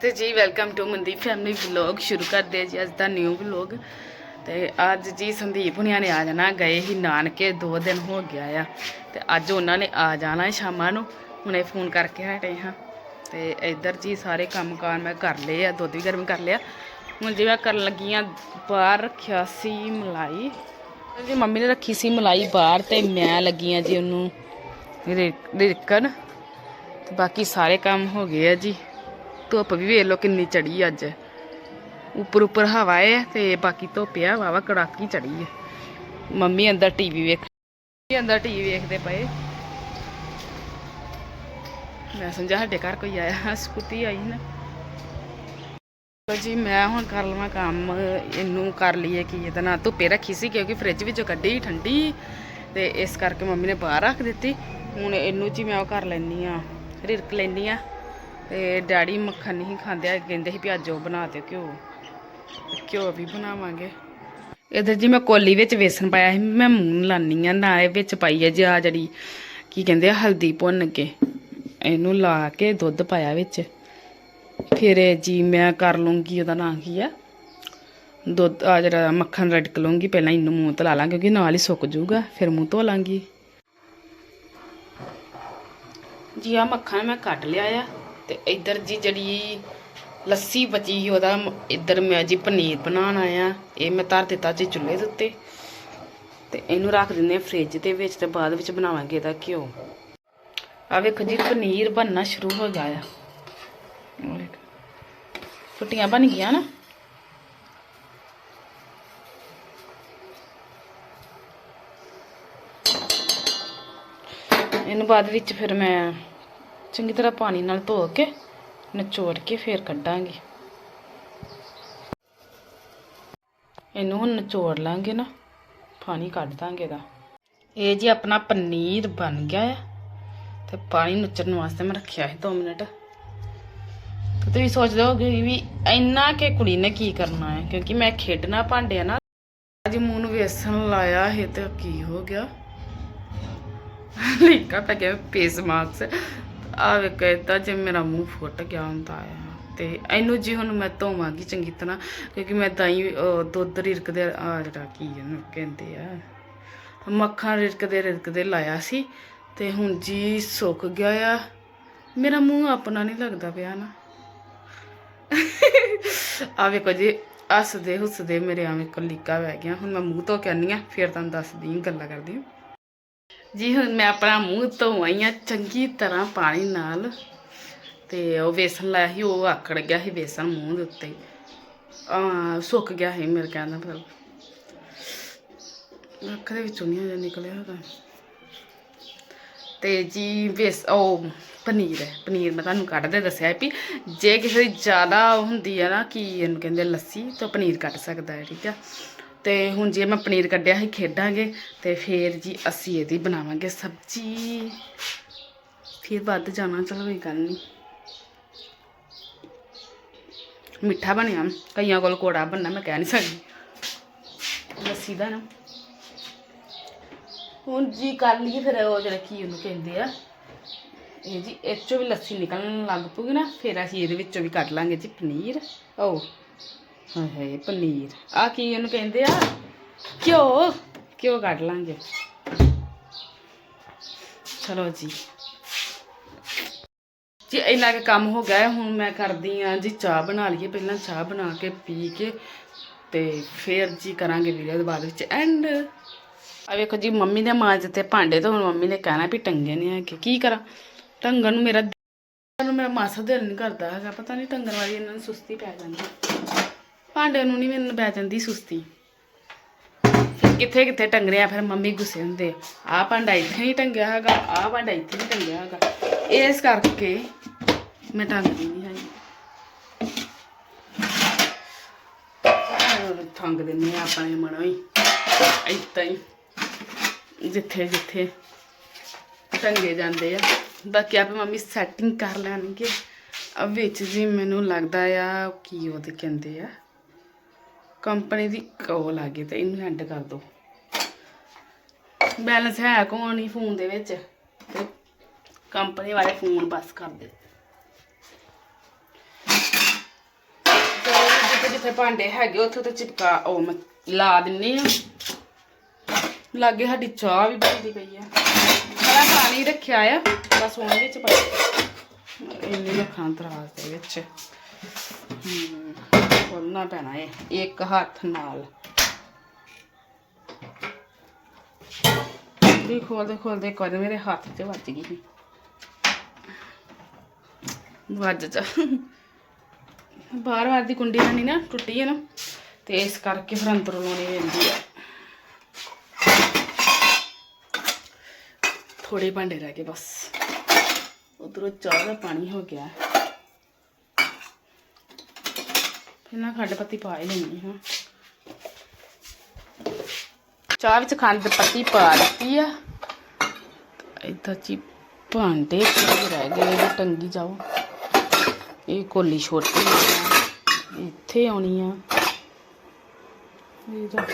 ਤੇ ਜੀ welcome to Mandeep family vlog ਸ਼ੁਰੂ ਕਰਦੇ ਆ ਜੀ ਅੱਜ ਦਾ ਨਿਊ ਵਲੌਗ ਤੇ ਅੱਜ ਜੀ ਸੰਦੀਪ ਹੁਣਿਆਂ ਨੇ ਆ ਜਾਣਾ, ਗਏ ਹੀ ਨਾਨਕੇ, ਦੋ ਦਿਨ ਹੋ ਗਿਆ ਆ। ਤੇ ਅੱਜ ਉਹਨਾਂ ਨੇ ਆ ਜਾਣਾ ਸ਼ਾਮਾਂ ਨੂੰ। ਹੁਣੇ ਫੋਨ ਕਰਕੇ ਹਟੇ ਹਾਂ। ਤੇ ਇੱਧਰ ਜੀ ਸਾਰੇ ਕੰਮ ਕਾਰ ਮੈਂ ਕਰ ਲਏ ਆ, ਦੁੱਧ ਵੀ ਗਰਮ ਕਰ ਲਿਆ। ਹੁਣ ਜੀ ਮੈਂ ਕਰਨ ਲੱਗੀ ਆ ਬਾਹਰ ਰੱਖਿਆ ਸੀ ਮਲਾਈ। ਜੀ ਮੰਮੀ ਨੇ ਰੱਖੀ ਸੀ ਮਲਾਈ ਬਾਹਰ ਤੇ ਮੈਂ ਲੱਗੀ ਆ ਜੀ ਉਹਨੂੰ ਰਿਕਣ। ਤੇ ਬਾਕੀ ਸਾਰੇ ਕੰਮ ਹੋ ਗਏ ਆ ਜੀ। ਧੁੱਪ ਵੀ ਵੇਖ ਲਓ ਕਿੰਨੀ ਚੜੀ ਅੱਜ। ਉੱਪਰ ਉੱਪਰ ਹਵਾ ਹੈ ਤੇ ਬਾਕੀ ਧੁੱਪ ਆ। ਵਾਵਾ ਕੜਾਕੀ ਚੜੀ ਹੈ ਮੰਮੀ ਅੰਦਰ ਟੀਵੀ ਵੇਖ ਮੰਮੀ ਅੰਦਰ ਟੀਵੀ ਵੇਖਦੇ ਪਏ। ਮੈਂ ਸਮਝਿਆ ਸਾਡੇ ਘਰ ਕੋਈ ਆਇਆ ਸਕੂਟੀ ਆਈ ਨਾ। ਲਓ ਜੀ, ਮੈਂ ਹੁਣ ਕਰ ਲਵਾਂ ਕੰਮ। ਇਹਨੂੰ ਕਰ ਲਈਏ ਕਿ ਇਹਦਾ ਨਾ ਧੁੱਪੇ ਰੱਖੀ ਸੀ ਕਿਉਂਕਿ ਫ੍ਰਿਜ ਵਿੱਚੋਂ ਕੱਢੀ ਠੰਡੀ। ਤੇ ਇਸ ਕਰਕੇ ਮੰਮੀ ਨੇ ਬਾਹਰ ਰੱਖ ਦਿੱਤੀ। ਹੁਣ ਇਹਨੂੰ ਜੀ ਮੈਂ ਉਹ ਕਰ ਲੈਣੀ ਆ ਰਿਰਕ ਲੈਣੀ ਆ ਤੇ ਡੈਡੀ ਮੱਖਣ ਨਹੀਂ ਖਾਂਦੇ ਕਹਿੰਦੇ ਸੀ ਵੀ ਅੱਜ ਉਹ ਬਣਾ ਦਿਓ ਘਿਓ। ਘਿਓ ਵੀ ਬਣਾਵਾਂਗੇ। ਇਧਰ ਜੀ ਮੈਂ ਕੋਲੀ ਵਿੱਚ ਵੇਸਣ ਪਾਇਆ ਸੀ, ਮੈਂ ਮੂੰਹ ਨੂੰ ਲਾਨੀ ਆ ਇਹ ਵਿੱਚ ਪਾਈ ਹੈ ਜੀ ਆ ਜਿਹੜੀ ਕੀ ਕਹਿੰਦੇ ਆ, ਹਲਦੀ ਭੁੰਨ ਕੇ, ਇਹਨੂੰ ਲਾ ਕੇ ਦੁੱਧ ਪਾਇਆ ਵਿੱਚ। ਫਿਰ ਜੀ ਮੈਂ ਕਰ ਲੂੰਗੀ, ਉਹਦਾ ਨਾਂ ਕੀ ਆ? ਦੁੱਧ ਆ ਜਿਹੜਾ ਮੱਖਣ ਰੜਕ ਲੂੰਗੀ ਪਹਿਲਾਂ ਇਹਨੂੰ ਮੂੰਹ ਤੇ ਲਾ ਲਾਂ ਕਿਉਂਕਿ ਨਾਲ ਹੀ ਸੁੱਕ ਜਾਊਗਾ, ਫਿਰ ਮੂੰਹ ਧੋ ਲਾਂਗੀ। ਜੀ ਆ ਮੱਖਣ ਮੈਂ ਕੱਟ ਲਿਆ ਆ। ਤੇ ਇੱਧਰ ਜੀ ਜਿਹੜੀ ਲੱਸੀ ਬਚੀ ਸੀ, ਉਹਦਾ ਇੱਧਰ ਮੈਂ ਜੀ ਪਨੀਰ ਬਣਾਉਣਾ ਆ ਇਹ ਮੈਂ ਧਰ ਦਿੱਤਾ ਜੀ ਚੁੱਲ੍ਹੇ ਦੇ ਉੱਤੇ। ਤੇ ਇਹਨੂੰ ਰੱਖ ਦਿੰਦੇ ਆ ਫ੍ਰਿਜ ਦੇ ਵਿੱਚ ਤੇ ਬਾਅਦ ਵਿੱਚ ਬਣਾਵਾਂਗੇ ਇਹਦਾ ਘਿਓ। ਆ ਵੇਖੋ ਜੀ, ਪਨੀਰ ਬਣਨਾ ਸ਼ੁਰੂ ਹੋ ਗਿਆ ਆ। ਉਹ ਫੁੱਟੀਆਂ ਬਣ ਗਈਆਂ ਨਾ? ਇਹਨੂੰ ਬਾਅਦ ਵਿੱਚ ਫਿਰ ਮੈਂ ਚੰਗੀ ਤਰ੍ਹਾਂ ਪਾਣੀ ਨਾਲ ਧੋ ਕੇ ਨਿਚੋੜ ਕੇ ਫਿਰ ਕੱਢਾਂਗੀ। ਇਹਨੂੰ ਹੁਣ ਨਿਚੋੜ ਲਾਂਗੇ ਨਾ, ਪਾਣੀ ਕੱਢ ਦਾਂਗੇ ਇਹਦਾ। ਇਹ ਜੀ ਆਪਣਾ ਪਨੀਰ ਬਣ ਗਿਆ ਹੈ ਤੇ ਪਾਣੀ ਨੁਚੜਨ ਵਾਸਤੇ ਮੈਂ ਰੱਖਿਆ ਸੀ 2 ਮਿੰਟ। ਤੁਸੀਂ ਸੋਚਦੇ ਹੋਗੇ ਵੀ ਇੰਨਾ ਕਿ ਕੁੜੀ ਨੇ ਕੀ ਕਰਨਾ ਹੈ, ਕਿਉਂਕਿ ਮੈਂ ਖੇਡਣਾ ਭਾਂਡਿਆ ਨਾ ਅੱਜ ਮੂੰਹ ਨੂੰ ਵੇਸਣ ਲਾਇਆ ਹੈ ਤੇ ਕੀ ਹੋ ਗਿਆ? ਲਿਖਾ ਪੈ ਗਿਆ ਫੇਸ ਮਾਸਕ ਆ ਵੇ ਕਹਿੰਦਾ ਜੇ ਮੇਰਾ ਮੂੰਹ ਫੁੱਟ ਗਿਆ ਹੁੰਦਾ ਆ ਤੇ ਇਹਨੂੰ ਜੀ ਹੁਣ ਮੈਂ ਧੋਵਾਂਗੀ ਚੰਗੀ ਤਰ੍ਹਾਂ, ਕਿਉਂਕਿ ਮੈਂ ਦਹੀਂ ਦੁੱਧ ਰਿਰਕਦੇ ਆ ਜਿਹੜਾ ਕੀ ਇਹਨੂੰ ਕਹਿੰਦੇ ਆ, ਮੱਖਣ ਰਿਰਕਦੇ ਰਿੜਕਦੇ ਲਾਇਆ ਸੀ ਤੇ ਹੁਣ ਜੀ ਸੁੱਕ ਗਿਆ ਆ। ਮੇਰਾ ਮੂੰਹ ਆਪਣਾ ਨਹੀਂ ਲੱਗਦਾ ਪਿਆ ਨਾ। ਆ ਵੇਖੋ ਜੀ ਹੱਸਦੇ ਹੁੱਸਦੇ ਮੇਰੇ ਆਵੇਂ ਕਲੀਕਾ ਵਹਿ ਗਿਆ ਹੁਣ ਮੈਂ ਮੂੰਹ ਧੋ ਕੇ ਆਨੀ ਆ ਫਿਰ ਤੁਹਾਨੂੰ ਦੱਸਦੀ ਗੱਲਾਂ ਕਰਦੀ ਹਾਂ। ਜੀ, ਹੁਣ ਮੈਂ ਆਪਣਾ ਮੂੰਹ ਧੋਵਾਈ ਆ, ਚੰਗੀ ਤਰ੍ਹਾਂ ਪਾਣੀ ਨਾਲ। ਤੇ ਉਹ ਵੇਸਣ ਲਾਇਆ ਸੀ, ਉਹ ਆਕੜ ਗਿਆ ਸੀ ਵੇਸਣ ਮੂੰਹ ਦੇ ਉੱਤੇ। ਆ ਸੁੱਕ ਗਿਆ ਸੀ ਮੇਰੇ ਕਹਿੰਦਾ ਮਤਲਬ। ਅੱਖ ਦੇ ਵਿੱਚੋਂ ਨਹੀਂ ਹਜੇ ਨਿਕਲਿਆ ਹੈਗਾ। ਤੇ ਜੀ, ਵੇਸ, ਉਹ ਪਨੀਰ ਹੈ, ਪਨੀਰ ਮੈਂ ਤੁਹਾਨੂੰ ਕੱਢਦੇ ਦੱਸਿਆ ਵੀ ਜੇ ਕਿਸੇ ਦੀ ਜ਼ਿਆਦਾ ਹੁੰਦੀ ਹੈ ਨਾ, ਕਿ ਇਹਨੂੰ ਕਹਿੰਦੇ ਲੱਸੀ, ਤਾਂ ਪਨੀਰ ਕੱਢ ਸਕਦਾ ਹੈ, ਠੀਕ ਆ। ਤੇ ਹੁਣ ਜੇ ਮੈਂ ਪਨੀਰ ਕੱਢਿਆ ਸੀ, ਖੇਡਾਂਗੇ ਤੇ ਫੇਰ ਜੀ ਅਸੀਂ ਇਹਦੀ ਬਣਾਵਾਂਗੇ ਸਬਜ਼ੀ। ਫਿਰ ਵੱਧ ਜਾਣਾ, ਚਲੋ ਕੋਈ ਗੱਲ ਨਹੀਂ ਮਿੱਠਾ ਬਣਿਆ, ਕਈਆਂ ਕੋਲ ਕੋੜਾ ਬਣਨਾ, ਮੈਂ ਕਹਿ ਨਹੀਂ ਸਕਦੀ। ਲੱਸੀ ਦਾ ਨਾ। ਹੁਣ ਜੀ ਕਰ ਲਈਏ, ਫਿਰ ਉਹ ਜਿਹੜਾ ਕੀ ਉਹਨੂੰ ਕਹਿੰਦੇ ਆ, ਇਹ ਜੀ, ਇਹ ਚੋਂ ਵੀ ਲੱਸੀ ਨਿਕਲਣ ਲੱਗ ਪੂਗੀ ਨਾ, ਫਿਰ ਅਸੀਂ ਇਹਦੇ ਵਿੱਚੋਂ ਵੀ ਕੱਢ ਲਾਂਗੇ ਜੀ ਪਨੀਰ। ਓ। ਹਾਏ ਹਾਏ ਪਨੀਰ। ਆ ਕੀ ਉਹਨੂੰ ਕਹਿੰਦੇ ਆ? ਘਿਓ। ਘਿਓ ਕੱਢ ਲਾਂਗੇ। ਚਲੋ ਜੀ। ਜੀ, ਇੰਨਾ ਕੁ ਕੰਮ ਹੋ ਗਿਆ ਹੁਣ ਮੈਂ ਕਰਦੀ ਆ ਜੀ ਚਾਹ ਬਣਾ ਲਈਏ। ਪਹਿਲਾਂ ਚਾਹ ਬਣਾ ਕੇ ਪੀ ਕੇ ਤੇ ਫੇਰ ਜੀ ਕਰਾਂਗੇ ਵੀਡੀਓ ਦੇ ਬਾਅਦ ਵਿੱਚ ਐਂਡ। ਆ ਵੇਖੋ ਜੀ, ਮੰਮੀ ਦੇ ਮਾਂ ਤੇ ਭਾਂਡੇ ਤੋਂ ਹੁਣ ਮੰਮੀ ਨੇ ਕਹਿਣਾ ਵੀ ਟੰਗੇ ਨੇ ਆ ਕਿ ਕੀ ਕਰਾਂ? ਟੰਗਣ ਨੂੰ ਮੇਰਾ ਨੂੰ ਮੇਰਾ ਮਾਸਾ ਦਿਲ ਨਹੀਂ ਕਰਦਾ ਹੈਗਾ। ਪਤਾ ਨਹੀਂ ਟੰਗਣ ਵਾਲੀ ਇਹਨਾਂ ਨੂੰ ਸੁਸਤੀ ਪੈ ਜਾਂਦੀ। ਭਾਂਡੇ ਨੂੰ ਨਹੀਂ ਮੈਨੂੰ ਪੈ ਜਾਂਦੀ ਸੁਸਤੀ। ਫਿਰ ਕਿੱਥੇ ਕਿੱਥੇ ਟੰਗ ਰਿਆ ਫਿਰ ਮੰਮੀ ਗੁੱਸੇ ਹੁੰਦੇ ਆਹ ਭਾਂਡਾ ਇੱਥੇ ਨਹੀਂ ਟੰਗਿਆ ਹੈਗਾ ਆਹ ਭਾਂਡਾ ਇੱਥੇ ਨਹੀਂ ਟੰਗਿਆ ਹੈਗਾ। ਇਸ ਕਰਕੇ ਮੈਂ ਟੰਗਦੀ ਨਹੀਂ ਹੈਗੀ। ਆਹ, ਠੰਗ ਦਿੰਨੇ ਆ ਆਪਣੇ ਮਨੋਂ ਹੀ। ਇੱਦਾਂ ਹੀ। ਜਿੱਥੇ ਜਿੱਥੇ ਟੰਗੇ ਜਾਂਦੇ ਆ। ਬਾਕੀ ਆਪੇ ਮੰਮੀ ਸੈਟਿੰਗ ਕਰ ਲੈਣਗੇ। ਆ ਵਿੱਚ ਜੀ ਮੈਨੂੰ ਲੱਗਦਾ ਆ ਕੀ ਉਹਦੇ ਕਹਿੰਦੇ ਆ। ਕੰਪਨੀ ਦੀ ਕੋਲ ਆ ਗਈ ਤੇ ਇਹਨੂੰ ਐਂਡ ਕਰ ਦੋ। ਬੈਲੈਂਸ ਹੈ ਕੋਣ ਨਹੀਂ ਫੋਨ ਦੇ ਵਿੱਚ? ਤੇ ਕੰਪਨੀ ਵਾਲੇ ਫੋਨ ਬਸ ਕਰ ਦੇ ਜਿੱਥੇ ਭਾਂਡੇ ਹੈਗੇ ਉੱਥੇ ਤੇ ਚਿਪਕਾ ਉਹ ਮ- ਲਾ ਦਿੰਨੇ ਆ। ਲਾਗੇ ਸਾਡੀ ਚਾਹ ਵੀ ਬਣਦੀ ਪਈ ਆ। ਥੋੜਾ ਪਾਣੀ ਰੱਖਿਆ ਆ ਬਸ ਉਹਦੇ ਵਿੱਚ ਪਾ ਇੰਨੇ ਰੱਖਾਂ ਦਰਾਜ਼ ਦੇ ਵਿੱਚ। ਹਮ, ਖੋਲਣਾ ਪੈਣਾ ਏ ਇੱਕ ਹੱਥ ਨਾਲ ਵੀ ਖੋਲਦੇ ਖੋਲਦੇ ਇੱਕ ਵਾਰ ਮੇਰੇ ਹੱਥ 'ਚ ਵੱਜ ਗਈ ਸੀ ਵੱਜ ਜਾ ਬਾਰ ਬਾਰ ਦੀ ਕੁੰਡੀ ਨਹੀਂ ਨਾ ਟੁੱਟੀ ਹੈ ਨਾ ਤੇ ਇਸ ਕਰਕੇ ਫਿਰ ਅੰਦਰੋਂ ਲਾਉਣੀ ਪੈਂਦੀ ਆ ਥੋੜੇ ਭਾਂਡੇ ਰਹਿ ਗਏ ਬਸ ਉਧਰੋਂ ਚਾਹ ਦਾ ਪਾਣੀ ਹੋ ਗਿਆ ਫਿਰ ਖੰਡ ਪੱਤੀ ਪਾ ਹੀ ਲੈਣੀ ਹਾਂ। ਚਾਹ ਵਿੱਚ ਖੰਡ ਪੱਤੀ ਪਾ ਦਿੱਤੀ ਆ। ਇਦਾਂ ਜੀ ਭਾਂਡੇ ਕਿਹੜੇ ਰਹਿ ਗਏ ਇਹ ਟੰਗੀ ਜਾਓ। ਇਹ ਕੋਲੀ ਛੋਟੀ ਇੱਥੇ ਆਉਣੀ ਆ। ਇਹ ਜਾ।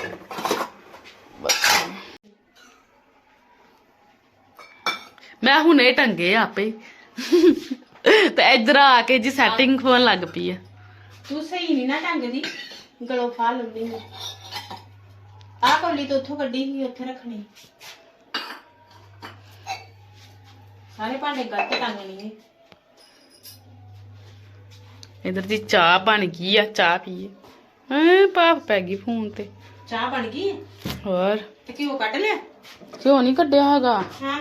ਬਸ। ਮੈਂ ਹੁਣੇ ਟੰਗੇ ਆਪੇ। ਤੇ ਇੱਧਰ ਆ ਕੇ ਜੀ ਸੈਟਿੰਗ ਹੋਣ ਲੱਗ ਪਈ ਆ। ਤੂੰ ਸਹੀ ਨਹੀਂ ਨਾ ਢੰਗ ਦੀ ਗਲੋਂ ਫਾ ਲੰਦੀ ਹੈ ਆਹ ਕੌਲੀ ਤੋਂ ਉੱਥੋਂ ਕੱਢੀ ਸੀ ਉੱਥੇ ਰੱਖਣੀ। ਸਾਰੇ ਭਾਂਡੇ ਗਲਤ ਟੰਗਣੀ ਹੈ ਇਧਰ ਦੀ ਚਾਹ ਬਣ ਗਈ ਆ ਚਾਹ ਪੀਏ ਹਾਂ ਪਾਪ ਪੈ ਗਈ ਫੋਨ ਤੇ। ਚਾਹ ਬਣ ਗਈ? ਹੈ? ਹੋਰ? ਤੇ ਘਿਓ ਕੱਢ ਲਿਆ? ਕਿਉਂ ਨਹੀਂ ਕੱਢਿਆ ਹੈਗਾ। ਹਾਂ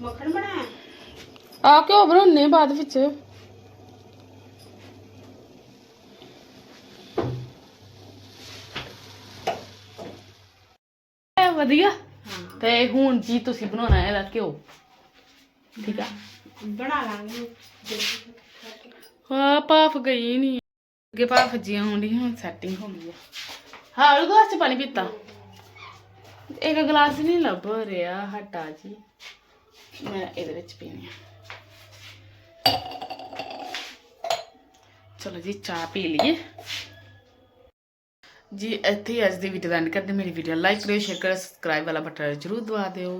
ਮੱਖਣ ਬਣਾਇਆ? ਆ ਕਿਉਂ ਬਣਾਉਣੇ ਬਾਅਦ ਵਿੱਚ। ਵਧੀਆ। ਤੇ ਹੁਣ ਜੀ ਤੁਸੀਂ ਬਣਾਉਣਾ ਹੈ ਇਹਦਾ ਘਿਓ। ਠੀਕ ਆ। ਬਣਾ ਲਾਂਗੇ। ਹਾਂ ਭਾਫ ਗਈ ਨਹੀਂ ਅੱਗੇ ਭਾਫ ਜੀਆਂ ਹੁੰਦੀ ਹੁਣ ਸੈਟਿੰਗ ਹੋ ਗਈ ਆ। ਹਾਂ ਉਹ ਗਲਾਸ ਚ ਪਾਣੀ ਪੀਤਾ। ਇੱਕ ਗਲਾਸ ਨਹੀਂ ਲੱਭ ਰਿਹਾ ਹਟਾ ਜੀ। ਮੈਂ ਇਹਦੇ ਵਿੱਚ ਪੀਣੀ ਆ। ਚਲੋ ਜੀ ਚਾਹ ਪੀ ਲਈਏ। ਜੀ, ਇੱਥੇ ਅੱਜ ਦੀ ਵੀਡੀਓ ਦਾ ਐਂਡ ਕਰਦੇ ਮੇਰੀ ਵੀਡੀਓ ਲਾਈਕ ਕਰਿਓ ਸ਼ੇਅਰ ਕਰਿਓ ਸਬਸਕ੍ਰਾਈਬ ਵਾਲਾ ਬਟਨ ਜ਼ਰੂਰ ਦਬਾ ਦਿਓ।